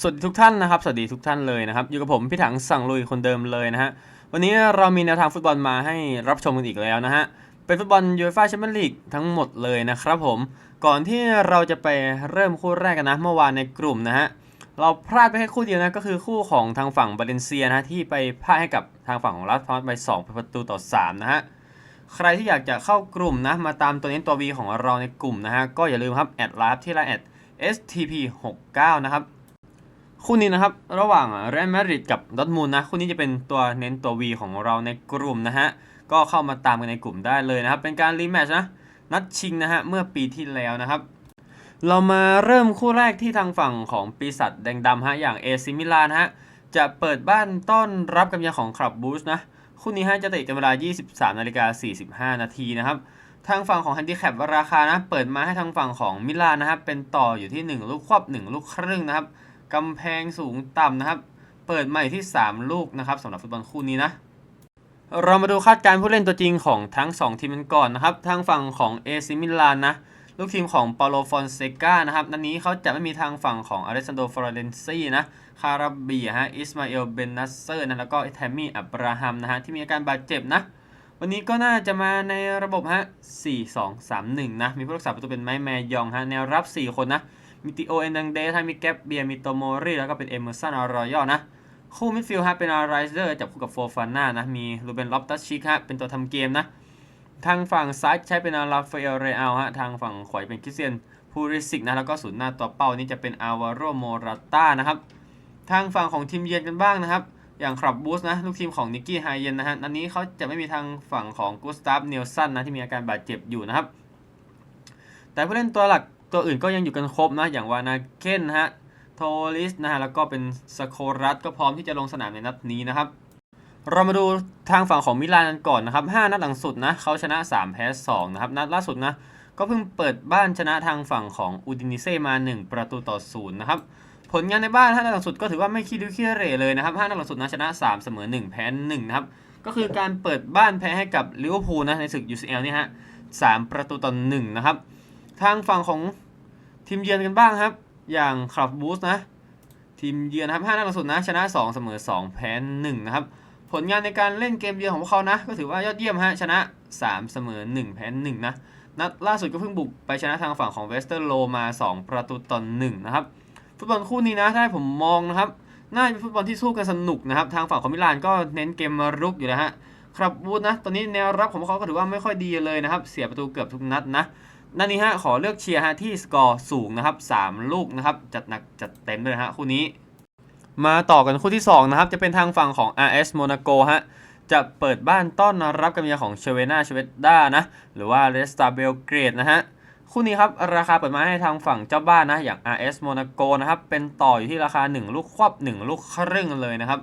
สวัสดีทุกท่านนะครับ สวัสดีทุกท่านเลยนะครับ อยู่กับผมพี่ถังสั่งลุยคนเดิมเลยนะฮะ วันนี้เรามีแนวทางฟุตบอลมาให้รับชมกันอีกแล้วนะฮะ เป็นฟุตบอลยูฟ่าแชมเปี้ยนลีกทั้งหมดเลยนะครับผม ก่อนที่เราจะไปเริ่มคู่แรกกันนะ เมื่อวานในกลุ่มนะฮะ เราพลาดไปแค่คู่เดียวนะ ก็คือคู่ของทางฝั่งบาเลนเซียนะที่ไปพ่ายให้กับทางฝั่งของรัสพอร์ตไป2ประตูต่อ 3 นะฮะ ใครที่อยากจะเข้ากลุ่มนะ มาตามตัวนี้ตัว V ของเราในกลุ่มนะฮะ ก็อย่าลืมครับแอดไลน์ที่ไลน์แอด STP 69 นะครับ คู่นี้นะครับ ระหว่างเรอัลมาดริดกับดอทมูลนะ คู่นี้จะเป็นตัวเน้นตัว V ของเราในกลุ่มนะฮะ ก็เข้ามาตามกันในกลุ่มได้เลยนะครับ เป็นการรีแมชนะ นัดชิงนะฮะ เมื่อปีที่แล้วนะครับ เรามาเริ่มคู่แรกที่ทางฝั่งของปีศาจแดงดำฮะ อย่างเอซิมิลานฮะ จะเปิดบ้านต้อนรับกำยังของคลับบูสนะ คู่นี้ฮะจะเตะกันเวลา 23นาฬิกา45 นาทีนะครับ ทางฝั่งของแฮนดิแคปราคานะ เปิดมาให้ทางฝั่งของมิลานนะครับ เป็นต่ออยู่ที่ 1 ลูกควบ1ลูกครึ่งนะครับ กำแพงสูงต่ำนะครับ เปิดใหม่ที่ 3 ลูกนะครับสำหรับฟุตบอลคู่นี้นะ เรามาดูคาดการณ์ผู้เล่นตัวจริงของทั้ง 2 ทีมกันก่อนนะครับ ทางฝั่งของเอซิมิลานนะ ลูกทีมของปาโลฟอนเซกานะครับนันนี้เขาจะไม่มีทางฝั่งของอเลซันโดฟลอเรนซีนะ คาราบีฮะ อิสมาเอล เบนนัสเซอร์นะ แล้วก็แทมมี่อับราฮัมนะฮะที่มีอาการบาดเจ็บนะวันนี้ก็น่าจะมาในระบบฮะ 4 2 3 1 นะ มีผู้รักษาประตูเป็นไมค์แมยองฮะ แนวรับ 4 คนนะ มีติโอเอนดังเดสมีแกปเบียมีโตโมรีแล้วก็เป็นเอเมอร์สันอารอยอนะคู่มิดฟิลด์ฮะเป็นอาร์ไรเซอร์จับคู่กับโฟฟาน่านะมีลูเบนล็อบตัสชิกฮะเป็นตัวทำเกมนะทางฝั่งซ้ายใช้เป็นอาราฟาเอลเรอัลฮะทางฝั่งขวาเป็นคริสเตียนพูริสิกนะแล้วก็ศูนย์หน้าตัวเป้านี่จะเป็นอาวาโรโมราต้านะครับทางฝั่งของทีมเยือนกันบ้างนะครับ อย่างคลับบูสนะลูกทีมของนิกกี้ไฮเยนนะฮะนันนี้เขาจะไม่มีทางฝั่งของกุสตาฟเนลสันนะที่มีอาการบาดเจ็บอยู่นะครับแต่ผู้เล่นตัวหลัก ตัวอื่นก็ยังอยู่กันครบนะ อย่างวานาเคนนะฮะ โทลิสนะฮะ แล้วก็เป็นสโครัสก็พร้อมที่จะลงสนามในนัดนี้นะครับ เรามาดูทางฝั่งของมิลานกันก่อนนะครับ 5 นัดหลังสุดนะเขาชนะ 3 แพ้ 2 นะครับ นัดล่าสุดนะ ก็เพิ่งเปิดบ้านชนะทางฝั่งของอูดินิเซ่มา 1 ประตูต่อ 0 นะครับ ผลงานในบ้าน5นัดหลังสุดก็ถือว่าไม่ขี้ริ้วขี้เร่เลยนะครับ5นัดหลังสุดนะชนะ 3 เสมอ 1 แพ้ 1 นะครับ ก็คือการเปิดบ้านแพ้ให้กับลิเวอร์พูลนะในศึก UCL นี่ฮะ3ประตูต่อ1นะครับ ทางฝั่งของทีมเยือนกันบ้างครับ อย่างคลับบูสนะ ทีมเยือนนะครับ5นัดลังสุดนะชนะ 2 เสมอ 2 แพ้ 1 นะครับ ผลงานในการเล่นเกมเยือนของพวกเขานะ ก็ถือว่ายอดเยี่ยมฮะชนะ 3 เสมอ 1 แพ้ 1 นะนัดล่าสุดก็เพิ่งบุกไปชนะทางฝั่งของเวสเตอร์โลมา 2 ประตูต่อ1นะครับฟุตบอลคู่นี้นะถ้าให้ผมมองนะครับน่าจะเป็นฟุตบอลที่สู้กันสนุกนะครับ ทางฝั่งของมิลานก็เน้นเกมมารุกอยู่แล้วฮะครับวูดนะ ตอนนี้แนวรับของพวกเขาก็ถือว่าไม่ค่อยดีเลยนะครับ เสียประตูเกือบทุกนัดนะ นัดนี้ฮะขอเลือกเชียร์ฮะที่สกอร์สูงนะครับ 3 ลูกนะครับ จัดหนักจัดเต็มเลยฮะคู่นี้ มาต่อกันคู่ที่ 2 นะครับ จะเป็นทางฝั่งของ RS Monaco ฮะจะเปิดบ้านต้อนรับกำเนิดของเชเวนาเชเวด้านะ หรือว่าเรสตาเบลเกรดนะฮะคู่นี้ครับ ราคาเปิดมาให้ทางฝั่งเจ้าบ้านนะ อย่าง RS Monaco นะครับ เป็นต่ออยู่ที่ราคา 1 ลูกควบ1 ลูกครึ่งเลยนะครับ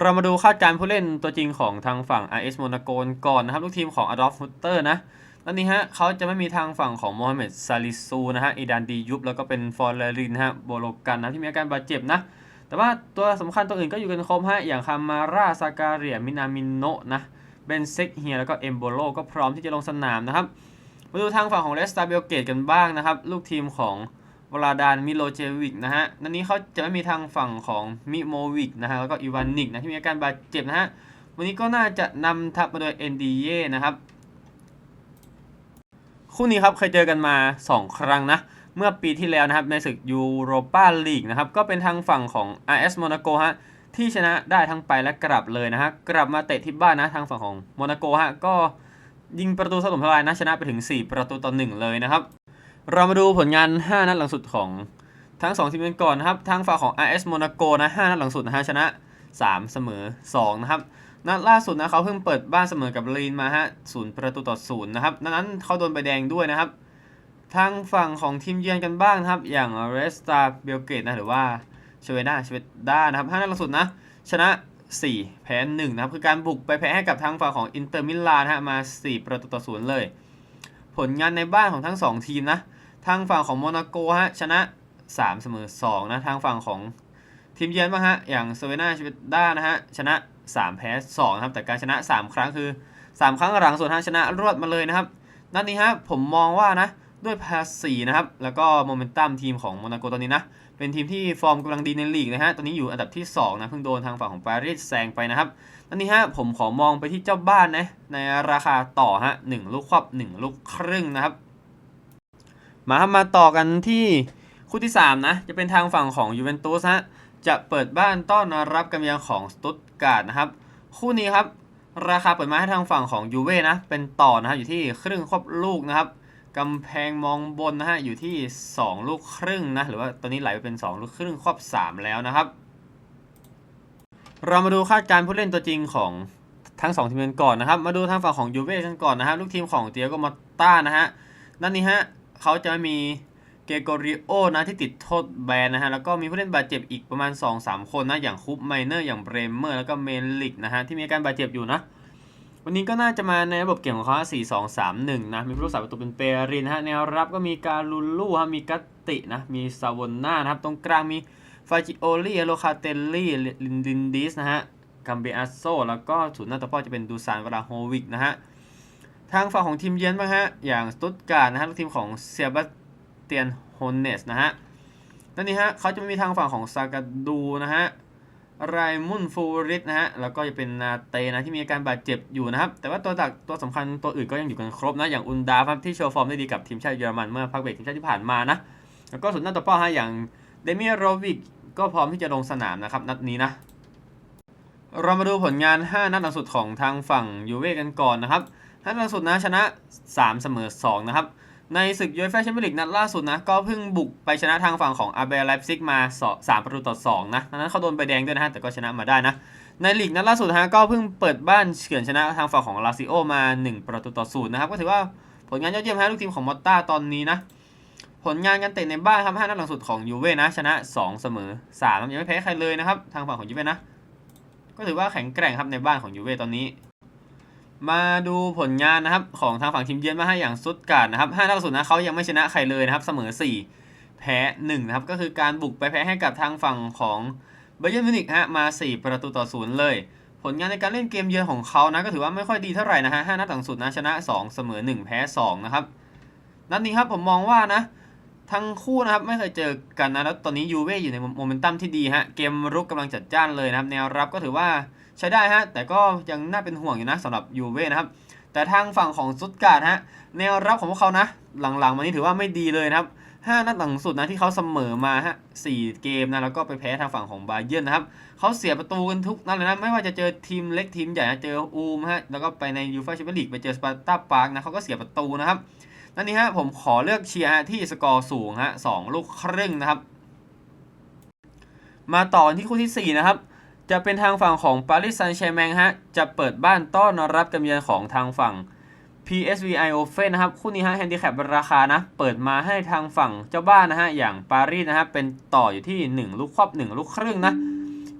เรามาดูคาดการผู้เล่นตัวจริงของทางฝั่ง RS Monaco ก่อนนะครับ ลูกทีมของ Adolf Hutter นะ ตอนนี้ฮะเขาจะไม่มีทางฝั่งของโมฮัมเหม็ดซาลิซูนะฮะอีดานดียุบแล้วก็เป็นฟอร์เรรินฮะโบโลกันนะที่มีอาการบาดเจ็บนะ แต่ว่าตัวสำคัญตัวอื่นก็อยู่กันครบฮะอย่างคามาร่าซาการียมินามินโนะนะเบนเซกเฮียแล้วก็เอมโบโลก็พร้อมที่จะลงสนามนะครับมาดูทางฝั่งของเลสตาเบลเกตกันบ้างนะครับ ลูกทีมของวลาดานมิโลเจวิกนะฮะนันนี้เขาจะไม่มีทางฝั่งของมิโมวิกนะฮะแล้วก็อีวานิกนะที่มีอาการบาดเจ็บนะฮะวันนี้ก็น่าจะนำทัพมาโดยเอ็นดีเย่นะครับ คู่นี้ครับเคยเจอกันมา 2 ครั้งนะ เมื่อปีที่แล้วนะครับในศึกยูโรปาลีกนะครับก็เป็นทางฝั่งของ RS Monaco ฮะที่ชนะได้ทั้งไปและกลับเลยนะฮะกลับมาเตะที่บ้านนะทางฝั่งของโมนาโกฮะก็ยิงประตูสะสมทลายนะชนะไปถึง 4 ประตูต่อ1เลยนะครับ เรามาดูผลงาน 5 นัดหลังสุดของทั้ง 2 ทีมกันก่อนนะครับ ทางฝั่งของ RS Monaco นะ 5 นัดหลังสุดนะฮะชนะ 3 เสมอ 2 นะครับ นัดล่าสุดนะเขาเพิ่งเปิดบ้านเสมอกับลีนมาฮะศูนย์ประตูต่อศูนย์นะครับดังนั้นเขาโดนใบแดงด้วยนะครับ ทางฝั่งของทีมเยือนกันบ้างนะครับ อย่างเรสตาเบลเกตนะหรือว่าเชเวนาเชเวด้านะครับห้านัดล่าสุดนะ ชนะ 4 แพ้1นะครับคือการบุกไปแพ้ให้กับทางฝั่งของอินเตอร์มิลานฮะมา 4 ประตูต่อศูนย์เลย ผลงานในบ้านของทั้ง 2 ทีมนะทางฝั่งของโมนาโกฮะชนะ 3 เสมอ2นะทางฝั่งของทีมเยือนบ้างฮะอย่างเซเวนาเชเวด้านะฮะชนะ 3 แพ้2นะครับแต่การชนะ 3 ครั้งคือ 3 ครั้งหลังส่วนฮะชนะรวดมาเลยนะครับนัดนี้ฮะผมมองว่านะด้วยภาษีนะครับแล้วก็โมเมนตัมทีมของโมนาโกตอนนี้นะเป็นทีมที่ฟอร์มกำลังดีในลีกนะฮะตอนนี้อยู่อันดับที่2นะเพิ่งโดนทางฝั่งของปารีสแซงไปนะครับตอนนี้ฮะผมขอมองไปที่เจ้าบ้านนะในราคาต่อฮะหนึ่งลูกครอบ1ลูกครึ่งนะครับมาครับมาต่อกันที่คู่ที่ 3 นะ จะเป็นทางฝั่งของยูเวนตุสฮะ จะเปิดบ้านต้อนรับกำยังของสตุตการ์ดนะครับ คู่นี้ครับ ราคาเปิดมาให้ทางฝั่งของยูเว่นะ เป็นต่อนะฮะอยู่ที่ครึ่งครอบลูกนะครับกำแพงมองบนนะฮะอยู่ที่ 2 ลูกครึ่งนะหรือว่าตอนนี้ไหลไปเป็น 2 ลูกครึ่งครอบ 3 แล้วนะครับ เรามาดูคาดการ์ผู้เล่นตัวจริงของทั้ง 2 ทีมกันก่อนนะครับ มาดูทางฝั่งของยูเว่กันก่อนนะฮะลูกทีมของเตียโกมาต้านะฮะนั่นนี่ฮะเขาจะมี เกโกริโอนะที่ติดโทษแบนนะฮะแล้วก็มีผู้เล่นบาดเจ็บอีกประมาณ 2-3 คนนะอย่างคุปไมเนอร์อย่างเบรมเมอร์แล้วก็เมนลิกนะฮะที่มีการบาดเจ็บอยู่นะ วันนี้ก็น่าจะมาในระบบเก่งของเขา4 2 3 1 นะมีผู้รักษาประตูเป็นเปรินนะฮะแนวรับก็มีการุลลูฮะมีกัตตินะมีซาวน่านะครับตรงกลางมีฟาจิโอลี่โลคาเตลลี่ลินดินดิสนะฮะกัมเบอาโซแล้วก็ศูนย์หน้าตัวพ่อจะเป็นดูซานวราโฮวิกนะฮะทางฝั่งของทีมเยือนบ้างฮะอย่างสตุตการ์ดนะฮะลูกทีมของเซียบัส เตียนโฮนเนสนะฮะนั่นนี่ฮะเขาจะไม่มีทางฝั่งของซากาดูนะฮะไรมุนฟูริสนะฮะ แล้วก็จะเป็นนาเตนะที่มีอาการบาดเจ็บอยู่นะครับ แต่ว่าตัวหลักตัวสำคัญตัวอื่นก็ยังอยู่กันครบนะ อย่างอุนดาครับที่โชว์ฟอร์มได้ดีกับทีมชาติเยอรมันเมื่อพักเบรกทีมชาติที่ผ่านมานะ แล้วก็ส่วนหน้าตัวเป้าฮะอย่างเดมิโรวิกก็พร้อมที่จะลงสนามนะครับนัดนี้นะ เรามาดูผลงาน 5 นัดหลังสุดของทางฝั่งยูเว่กันก่อนนะครับ นัดหลังสุดนะชนะ 3 เสมอ 2 นะครับ ในศึกยูเอฟ่าแชมเปี้ยนลีกนัดล่าสุดนะ ก็เพิ่งบุกไปชนะทางฝั่งของอาเบลไลฟ์ซิกมาสามประตูต่อ 2 นะนั้นเขาโดนใบแดงด้วยนะฮะ แต่ก็ชนะมาได้นะ ในลีกนัดล่าสุดฮะก็เพิ่งเปิดบ้านเฉือนชนะทางฝั่งของลาซิโอมา 1 ประตูต่อศูนย์นะครับ ก็ถือว่าผลงานยอดเยี่ยมฮะลูกทีมของมอตตาตอนนี้นะ ผลงานการเตะในบ้านครับ5นัดหลังสุดของยูเว่นะชนะ 2 เสมอ3ยังไม่แพ้ใครเลยนะครับทางฝั่งของยูเว่นะก็ถือว่าแข็งแกร่งครับในบ้านของยูเว่ตอนนี้ มาดูผลงานนะครับของทางฝั่งทีมเยือนมาให้อย่างสุดการ์ดนะครับ5นัดสุดนะเขายังไม่ชนะใครเลยนะครับเสมอ 4 แพ้1นะครับก็คือการบุกไปแพ้ให้กับทางฝั่งของเบย์เยนมิวนิกฮะมา 4 ประตูต่อศูนย์เลย ผลงานในการเล่นเกมเยือนของเขานะก็ถือว่าไม่ค่อยดีเท่าไหร่นะฮะ5นัดหลังสุดนะชนะ 2 เสมอ 1 แพ้ 2 นะครับนัดนี้ครับผมมองว่านะทั้งคู่นะครับไม่เคยเจอกันนะแล้วตอนนี้ยูเว่อยู่ในโมเมนตัมที่ดีฮะเกมรุกกำลังจัดจ้านเลยนะครับแนวรับก็ถือว่า ใช้ได้ฮะ แต่ก็ยังน่าเป็นห่วงอยู่นะสำหรับยูเว่นะครับ แต่ทางฝั่งของซุตการ์ดฮะแนวรับของพวกเขานะ หลังๆมานี้ถือว่าไม่ดีเลยนะครับ5นัดหลังสุดนะที่เขาเสมอมาฮะ4เกมนะแล้วก็ไปแพ้ทางฝั่งของบาเยิร์นนะครับเขาเสียประตูกันทุกนัดเลยนะไม่ว่าจะเจอทีมเล็กทีมใหญ่นะเจออูมฮะแล้วก็ไปในยูฟ่าแชมเปี้ยนลีกไปเจอสปาร์ตาปาร์กนะเขาก็เสียประตูนะครับนั่นนี่ฮะผมขอเลือกเชียร์ที่สกอร์สูงฮะสองลูกครึ่งนะครับ มาต่อที่คู่ที่ 4 นะครับ จะเป็นทางฝั่งของปารีสแซงต์แชร์แมงฮะ จะเปิดบ้านต้อนรับกำเยือนของทางฝั่ง PSV Eindhoven นะครับ คู่นี้ฮะแฮนดิแคปราคานะ เปิดมาให้ทางฝั่งเจ้าบ้านนะฮะ อย่างปารีสนะฮะ เป็นต่ออยู่ที่ 1 ลูกครอบ 1 ลูกครึ่งนะ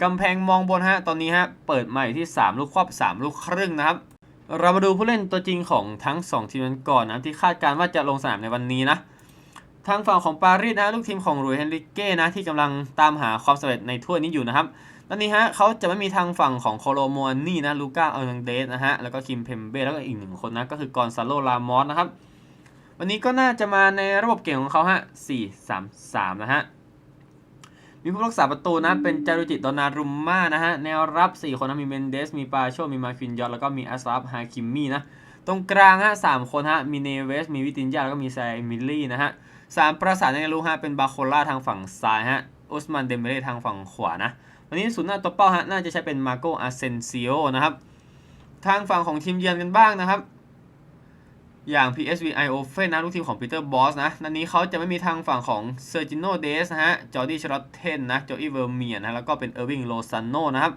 กำแพงมองบนฮะ ตอนนี้ฮะ เปิดมาอยู่ที่ 3 ลูกครอบ 3 ลูกครึ่งนะครับ เรามาดูผู้เล่นตัวจริงของทั้ง 2 ทีมกันก่อนนะที่คาดการณ์ว่าจะลงสนามในวันนี้นะทางฝั่งของปารีสนะลูกทีมของรุยเฮนริเก้นะที่กำลังตามหาความสำเร็จในถ้วยนี้อยู่นะครับ ตอนนี้ฮะเขาจะไม่มีทางฝั่งของโคโลโมวนี่นะลูก้าเอัลนังเดสนะฮะแล้วก็คิมเพมเบ้แล้วก็อีกหนึ่งคนนะก็คือกอนซาโลลามอสนะครับ วันนี้ก็น่าจะมาในระบบเก่งของเขาฮะ4 3 3นะฮะมีผู้รักษาประตูนะเป็นจารุจิตดอนารุมม่านะฮะแนวรับ 4 คนนะมีเมนเดส มีปาโช มีมาคินยอตแล้วก็มีอัสลาฟฮาคิมมี่นะตรงกลางฮะสามคนฮะมีเนเวส มีวิตินยาแล้วก็มีไซมิลลี่นะฮะสามประสานในรูกฮะเป็นบาโคล่าทางฝั่งซ้ายฮะอุสมันเดมเบเล่ทางฝั่งขวานะ วันนี้ศูนย์หน้าตัวเป้าฮะน่าจะใช้เป็นมาโกอาเซนซิโอนะครับ ทางฝั่งของทีมเยือนกันบ้างนะครับ อย่าง PSV Eindhoven นะลูกทีมของปีเตอร์บอสนะนันนี้เขาจะไม่มีทางฝั่งของเซอร์จิโนเดสนะฮะจอร์ดี้ชารอตเทนนะโจอีเวอร์เมียนะแล้วก็เป็นเออร์วิงโลซานโนนะครับ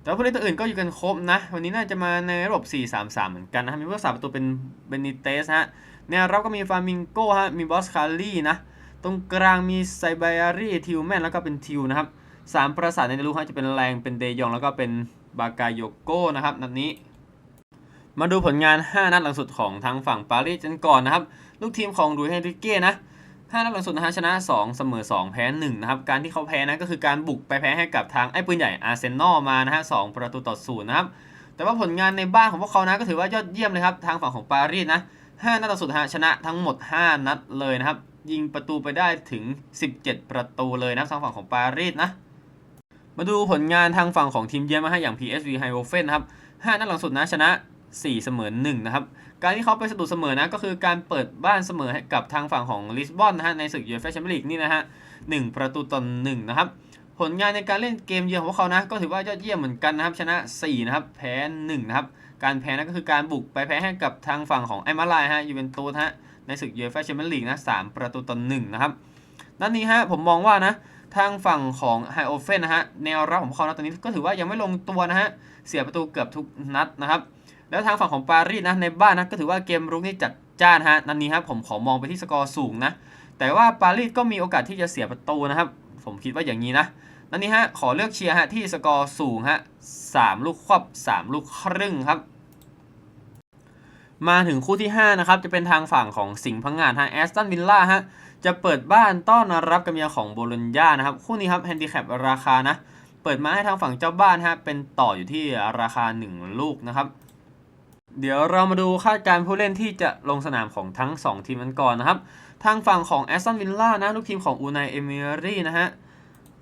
แต่ว่าผู้เล่นตัวอื่นก็อยู่กันครบนะ วันนี้น่าจะมาในระบบ 4-3-3 เหมือนกันนะมีผู้รักษาประตูเป็นเบนิเตสฮะแนวรับก็มีฟามิงโกฮะมีบอสคารี่นะ ตรงกลางมีไซบารีทิวแมนแล้วก็เป็นทิวนะครับ สามประสานในลูกฮะจะเป็นแรงเป็นเดยองแล้วก็เป็นบากายโยโก้นะครับนัดนี้ มาดูผลงาน 5 นัดหลังสุดของทางฝั่งปารีสกันก่อนนะครับลูกทีมของดูเฮนริเก้นะ5นัดหลังสุดนะฮะชนะ 2 เสมอ 2 แพ้1นะครับการที่เขาแพ้นะก็คือการบุกไปแพ้ให้กับทางไอ้ปืนใหญ่อาร์เซนอลมานะฮะ2ประตูต่อศูนย์นะครับแต่ว่าผลงานในบ้านของพวกเขานะก็ถือว่ายอดเยี่ยมเลยครับทางฝั่งของปารีสนะ5นัดต่อสุดฮะชนะทั้งหมด 5 นัดเลยนะครับ ยิงประตูไปได้ถึง 17 ประตูเลยนะทางฝั่งของปารีสนะ มาดูผลงานทางฝั่งของทีมเยือนมาให้อย่าง PSV Eindhoven นะครับ5นัดหลังสุดนะชนะ 4 เสมอ1นะครับ การที่เขาไปสะดุดเสมอนะก็คือการเปิดบ้านเสมอให้กับทางฝั่งของลิสบอนนะฮะในศึกยูฟ่าแชมเปี้ยนลีกนี่นะฮะ1ประตูต่อ1นะครับ ผลงานในการเล่นเกมเยือนของพวกเขานะก็ถือว่ายอดเยี่ยมเหมือนกันนะครับชนะ 4 นะครับ แพ้1นะครับ การแพ้นั่นก็คือการบุกไปแพ้ให้กับทางฝั่งของไอมาลายฮะยูเวนตุสฮะในศึกยูฟ่าแชมเปี้ยนลีกนะ3ประตูต่อ1นะครับนัดนี้ฮะผมมองว่านะ ทางฝั่งของไฮโอเฟนนะฮะแนวรับของเขานะตอนนี้ก็ถือว่ายังไม่ลงตัวนะฮะเสียประตูเกือบทุกนัดนะครับ แล้วทางฝั่งของปารีสนะในบ้านนะก็ถือว่าเกมรุกนี่จัดจ้านฮะนัดนี้ครับผมขอมองไปที่สกอร์สูงนะแต่ว่าปารีสก็มีโอกาสที่จะเสียประตูนะครับ ผมคิดว่าอย่างนี้นะนัดนี้ฮะขอเลือกเชียร์ฮะที่สกอร์สูงฮะสามลูกครอบสามลูกครึ่งครับมาถึงคู่ที่ 5 นะครับ จะเป็นทางฝั่งของสิงห์พังงานฮะแอสตันวิลล่าฮะ จะเปิดบ้านต้อนรับกำเนียของโบโลญญานะครับ คู่นี้ครับแฮนดิแคปราคานะ เปิดมาให้ทางฝั่งเจ้าบ้านฮะเป็นต่ออยู่ที่ราคา 1 ลูกนะครับ เดี๋ยวเรามาดูคาดการ์ผู้เล่นที่จะลงสนามของทั้ง 2 ทีมกันก่อนนะครับ ทางฝั่งของแอสตันวิลล่านะลูกทีมของอูนายเอมิรี่นะฮะ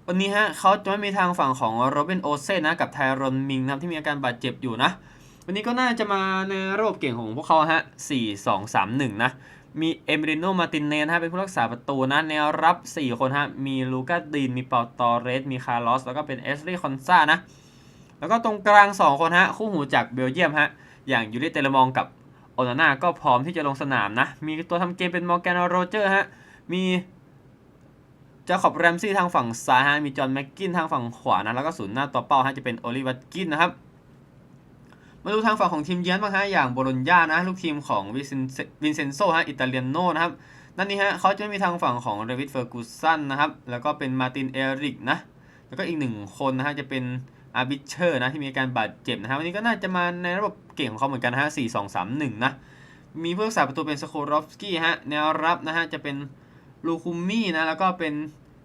วันนี้ฮะเขาจะไม่มีทางฝั่งของโรเบนโอเซนนะกับไทรอนมิงนะที่มีอาการบาดเจ็บอยู่นะ วันนี้ก็น่าจะมาในระบบเก่งของพวกเขาฮะ4 2 3 1 นะ มีเอมิริโนมาตินเนนฮะเป็นผู้รักษาประตูนะแนวรับ 4 คนฮะมีลูกาดีนมีเปาตอเรส มีคาร์ลอส แล้วก็เป็นเอสรีคอนซานะ แล้วก็ตรงกลาง 2 คนฮะคู่หูจากเบลเยียมฮะอย่างยูริเตเลมองกับโอนาน่าก็พร้อมที่จะลงสนามนะ มีตัวทำเกมเป็นมอร์แกนโรเจอร์ฮะมีจาขอบแรมซี่ทางฝั่งซ้ายฮะมีจอห์นแม็กกินทางฝั่งขวานะแล้วก็ศูนย์หน้าตัวเป้าฮะจะเป็นโอลิวัตกินนะครับ มาดูทางฝั่งของทีมเยือนบ้างฮะอย่างโบโลญญานะลูกทีมของวินเซนโซฮะอิตาเลียนโนนะครับนั่นนี่ฮะเขาจะไม่มีทางฝั่งของเรวิตเฟอร์กูสันนะครับแล้วก็เป็นมาตินเอริกนะแล้วก็อีกหนึ่งคนนะฮะจะเป็นอาร์บิเชอร์นะที่มีอาการบาดเจ็บนะฮะวันนี้ก็น่าจะมาในระบบเก่งของเขาเหมือนกันฮะสี่สองสามหนึ่งนะมีผู้รักษาประตูเป็นสโครอฟสกี้ฮะแนวรับนะฮะจะเป็นลูคุมมี่นะแล้วก็เป็น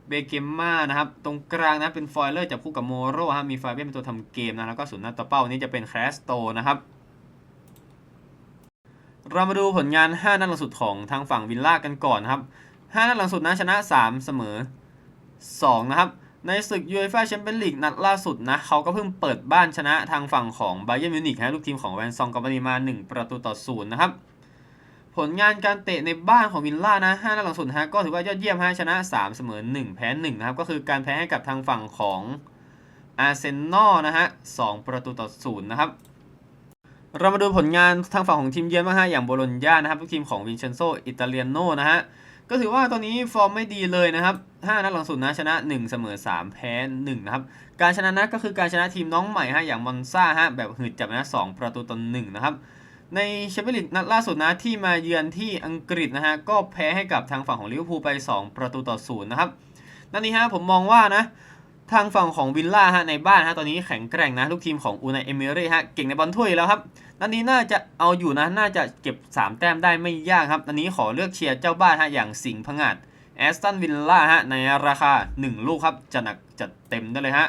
เบเกมมานะครับ ตรงกลางนะเป็นฟอยเลอร์จับคู่กับโมโรฮะมีฟาเบียนเป็นตัวทำเกมนะแล้วก็ศูนย์หน้าตัวเป้านี้จะเป็นแคสโตนะครับเรามาดูผลงาน 5 นัดหลังสุดของทางฝั่งวิลล่ากันก่อนนะครับ 5 นัดหลังสุดนะชนะ 3 เสมอ 2 นะครับ ในศึกยูเอฟ่าแชมเปี้ยนลีกนัดล่าสุดนะเขาก็เพิ่งเปิดบ้านชนะทางฝั่งของไบเย r n มิวนิกฮะลูกทีมของแวนซองกอมบานีมา 1 ประตูต่อศูนย์นะครับ ผลงานการเตะในบ้านของวิลล่านะ5นัดหลังสุดฮะก็ถือว่ายอดเยี่ยมฮะชนะ 3 เสมอ 1 แพ้1นะครับก็คือการแพ้ให้กับทางฝั่งของอาร์เซนอลนะฮะ2ประตูต่อศูนย์นะครับ เรามาดูผลงานทางฝั่งของทีมเยือนบ้างฮะอย่างโบโลญญานะครับลูกทีมของวินเชนโซอิตาเลียโนนะฮะก็ถือว่าตอนนี้ฟอร์มไม่ดีเลยนะครับ5นัดหลังสุดนะชนะ 1 เสมอ 3 แพ้1นะครับการชนะนะก็คือการชนะทีมน้องใหม่ฮะอย่างมอนซ่าฮะแบบหืดจับนะ2ประตูต่อ1นะครับ ในแชมเปี้ยนลีกนัดล่าสุดนะที่มาเยือนที่อังกฤษนะฮะก็แพ้ให้กับทางฝั่งของลิเวอร์พูลไป 2 ประตูต่อ0นะครับนัดนี้ฮะผมมองว่านะทางฝั่งของวิลล่าฮะในบ้านฮะตอนนี้แข็งแกร่งนะลูกทีมของอูนายเอมิเร่ฮะเก่งในบอลถ้วยแล้วครับนัดนนี้น่าจะเอาอยู่นะน่าจะเก็บ 3 แต้มได้ไม่ยากครับนัดนนี้ขอเลือกเชียร์เจ้าบ้านฮะอย่างสิงห์พงาดแอสตันวิลล่าฮะในราคา 1 ลูกครับจะหนักจัดเต็มได้เลยฮะ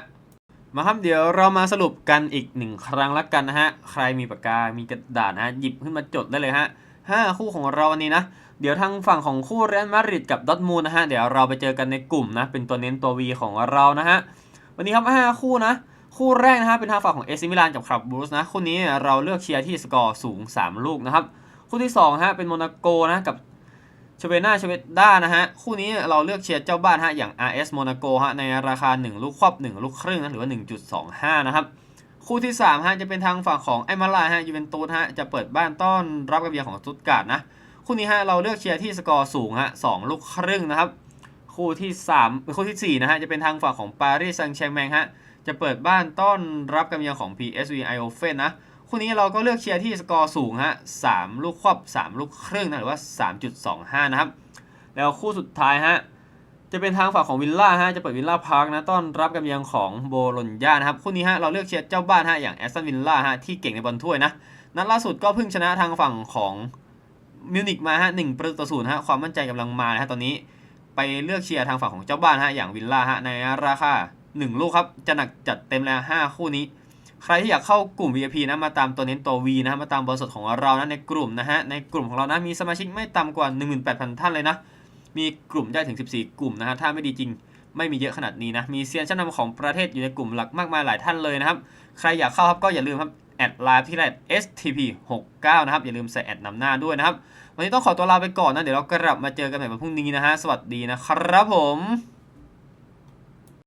มาครับเดี๋ยวเรามาสรุปกันอีกหนึ่งครั้งละกันนะฮะใครมีปากกา มีกระดาษนะฮะหยิบขึ้นมาจดได้เลยฮะห้าคู่ของเราวันนี้นะ เดี๋ยวทางฝั่งของคู่เรอัลมาดริดกับดอทมูลนะฮะเดี๋ยวเราไปเจอกันในกลุ่มนะ เป็นตัวเน้นตัว V ของเรานะฮะวันนี้ครับ5คู่นะ คู่แรกนะฮะเป็นทางฝั่งของเอซิมิลานกับคลับบูสนะคู่นี้เราเลือกเชียร์ที่สกอร์สูง 3 ลูกนะครับคู่ที่2ฮะเป็นโมนาโกนะกับ ชเวนาชเวด้านะฮะ คู่นี้เราเลือกเชียร์เจ้าบ้านฮะ อย่าง RS โมนาโกฮะ ในราคา 1 ลูกครอบ 1 ลูกครึ่งนะหรือว่า 1.25 นะครับ คู่ที่ 3 ฮะ จะเป็นทางฝั่งของไอมาลาฮะยูเวนตุสฮะ จะเปิดบ้านต้อนรับกับเบียของสตุตการ์ดนะ คู่นี้ฮะ เราเลือกเชียร์ที่สกอร์สูงฮะ2ลูกครึ่งนะครับ คู่ที่3คู่ที่4นะฮะ จะเป็นทางฝั่งของปารีสแซงต์แชร์แมงฮะ จะเปิดบ้านต้อนรับกำเยือนของ PSV Eindhoven นะ คู่นี้เราก็เลือกเชียร์ที่สกอร์สูงฮะ3ลูกควบ3ลูกครึ่งนะหรือว่า 3.25 นะครับ แล้วคู่สุดท้ายฮะจะเป็นทางฝั่งของวิลล่าฮะจะเปิดวิลล่าพาร์คนะต้อนรับกำเยือนของโบโลญญานะครับคู่นี้ฮะเราเลือกเชียร์เจ้าบ้านฮะอย่างแอสตันวิลล่าฮะที่เก่งในบอลถ้วยนะนัดล่าสุดก็เพิ่งชนะทางฝั่งของมิวนิกมาฮะหนึ่งประตูต่อศูนย์ฮะความมั่นใจกำลังมานะฮะตอนนี้ไปเลือกเชียร์ทางฝั่งของเจ้าบ้านฮะอย่างวิลล่าฮะในราคา 1 ลูกครับจะหนักจัดเต็มแล้ว 5 คู่นี้ ใครที่อยากเข้ากลุ่ม VIP นะมาตามตัวเน้นตัว V นะมาตามบริษัทของเรานะในกลุ่มนะฮะในกลุ่มของเรานะมีสมาชิกไม่ต่ำกว่า 18,000 ท่านเลยนะ มีกลุ่มได้ถึง 14 กลุ่มนะฮะถ้าไม่ดีจริงไม่มีเยอะขนาดนี้นะ มีเซียนชั้นนำของประเทศอยู่ในกลุ่มหลักมากมายหลายท่านเลยนะครับ ใครอยากเข้าครับก็อย่าลืมครับ แอดไลน์ที่แรก STP 69นะครับ อย่าลืมใส่แอดนำหน้าด้วยนะครับ วันนี้ต้องขอตัวลาไปก่อนนะ เดี๋ยวเรากลับมาเจอกันใหม่วันพรุ่งนี้นะฮะ สวัสดีนะครับผม